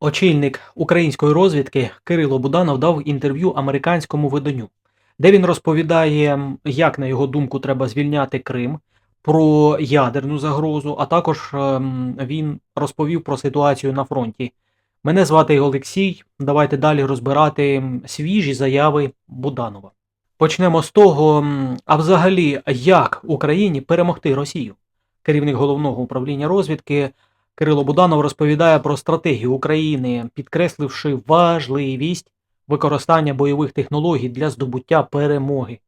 Очільник української розвідки Кирило Буданов дав інтерв'ю американському виданню, де він розповідає, як, на його думку, треба звільняти Крим, про ядерну загрозу, а також ем, він розповів про ситуацію на фронті. Мене звати Олексій. Давайте далі розбирати свіжі заяви Буданова. Почнемо з того, а взагалі, як Україні перемогти Росію? Керівник головного управління розвідки Кирило Буданов розповідає про стратегію України, підкресливши важливість використання бойових технологій для здобуття перемоги.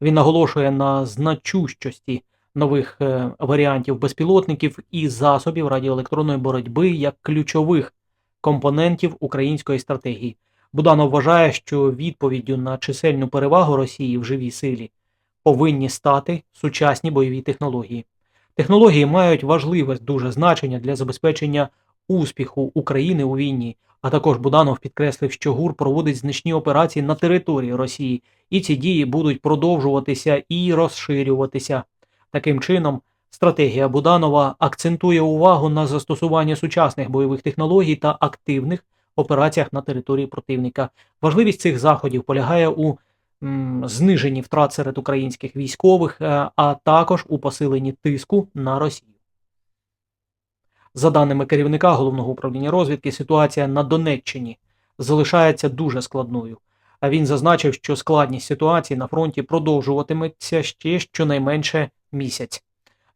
Він наголошує на значущості нових е, варіантів безпілотників і засобів радіоелектронної боротьби як ключових компонентів української стратегії. Буданов вважає, що відповіддю на чисельну перевагу Росії в живій силі повинні стати сучасні бойові технології. Технології мають важливе дуже значення для забезпечення успіху України у війні. А також Буданов підкреслив, що ГУР проводить значні операції на території Росії, і ці дії будуть продовжуватися і розширюватися. Таким чином, стратегія Буданова акцентує увагу на застосуванні сучасних бойових технологій та активних операціях на території противника. Важливість цих заходів полягає у зниженні втрат серед українських військових, е, а також у посиленні тиску на Росію. За даними керівника головного управління розвідки, ситуація на Донеччині залишається дуже складною. А він зазначив, що складність ситуації на фронті продовжуватиметься ще щонайменше місяць.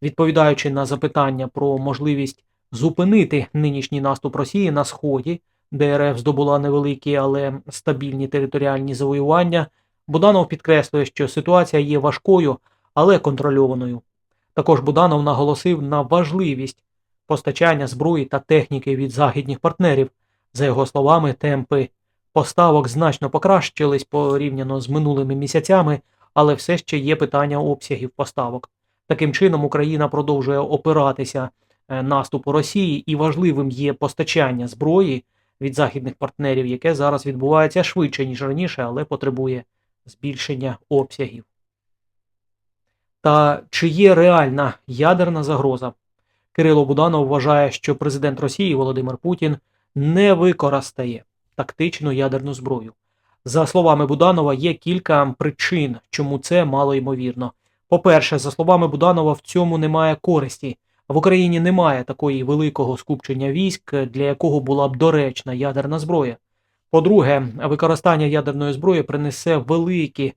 Відповідаючи на запитання про можливість зупинити нинішній наступ Росії на сході, де РФ здобула невеликі, але стабільні територіальні завоювання, Буданов підкреслює, що ситуація є важкою, але контрольованою. Також Буданов наголосив на важливість постачання зброї та техніки від західних партнерів. За його словами, темпи поставок значно покращились порівняно з минулими місяцями, але все ще є питання обсягів поставок. Таким чином, Україна продовжує опиратися е, наступу Росії, і важливим є постачання зброї від західних партнерів, яке зараз відбувається швидше, ніж раніше, але потребує збільшення обсягів. Та чи є реальна ядерна загроза? Кирило Буданов вважає, що президент Росії Володимир Путін не використає тактичну ядерну зброю. За словами Буданова, є кілька причин, чому це мало ймовірно. По-перше, за словами Буданова, в цьому немає користі. В Україні немає такої великого скупчення військ, для якого була б доречна ядерна зброя. По-друге, використання ядерної зброї принесе великі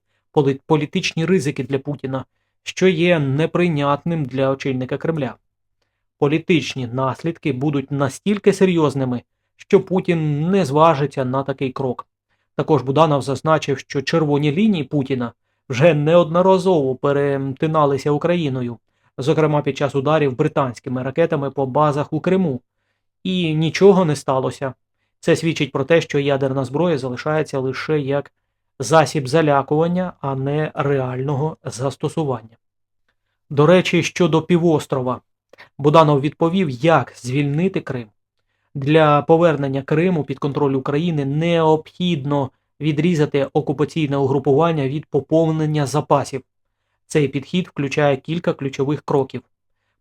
політичні ризики для Путіна, що є неприйнятним для очільника Кремля. Політичні наслідки будуть настільки серйозними, що Путін не зважиться на такий крок. Також Буданов зазначив, що червоні лінії Путіна вже неодноразово перетиналися Україною, зокрема під час ударів британськими ракетами по базах у Криму. І нічого не сталося. Це свідчить про те, що ядерна зброя залишається лише як засіб залякування, а не реального застосування. До речі, щодо півострова, Буданов відповів, як звільнити Крим. Для повернення Криму під контроль України необхідно відрізати окупаційне угрупування від поповнення запасів. Цей підхід включає кілька ключових кроків.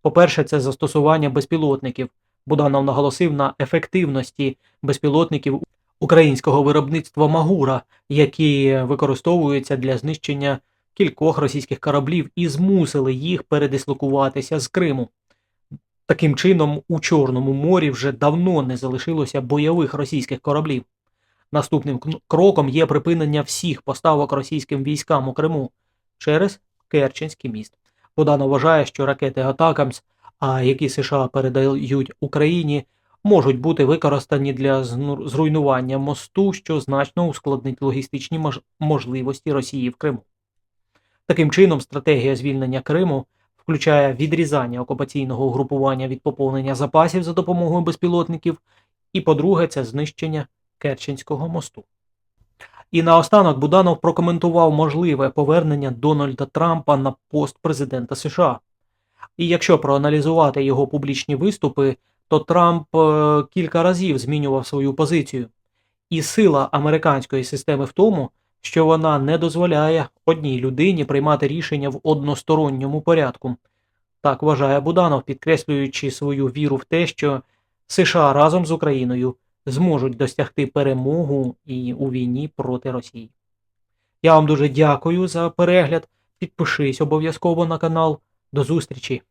По-перше, це застосування безпілотників. Буданов наголосив на ефективності безпілотників українського виробництва Магура, які використовуються для знищення кількох російських кораблів і змусили їх передислокуватися з Криму. Таким чином, у Чорному морі вже давно не залишилося бойових російських кораблів. Наступним кроком є припинення всіх поставок російським військам у Криму через Керченський міст. Буданов вважає, що ракети Атакамс, а які США передають Україні, можуть бути використані для зруйнування мосту, що значно ускладнить логістичні можливості Росії в Криму. Таким чином, стратегія звільнення Криму включає відрізання окупаційного угрупування від поповнення запасів за допомогою безпілотників, і, по-друге, це знищення Керченського мосту. І наостанок Буданов прокоментував можливе повернення Дональда Трампа на пост президента США. І якщо проаналізувати його публічні виступи, то Трамп е, кілька разів змінював свою позицію. І сила американської системи в тому, що вона не дозволяє одній людині приймати рішення в односторонньому порядку. Так вважає Буданов, підкреслюючи свою віру в те, що США разом з Україною зможуть досягти перемогу і у війні проти Росії. Я вам дуже дякую за перегляд. Підпишись обов'язково на канал. До зустрічі!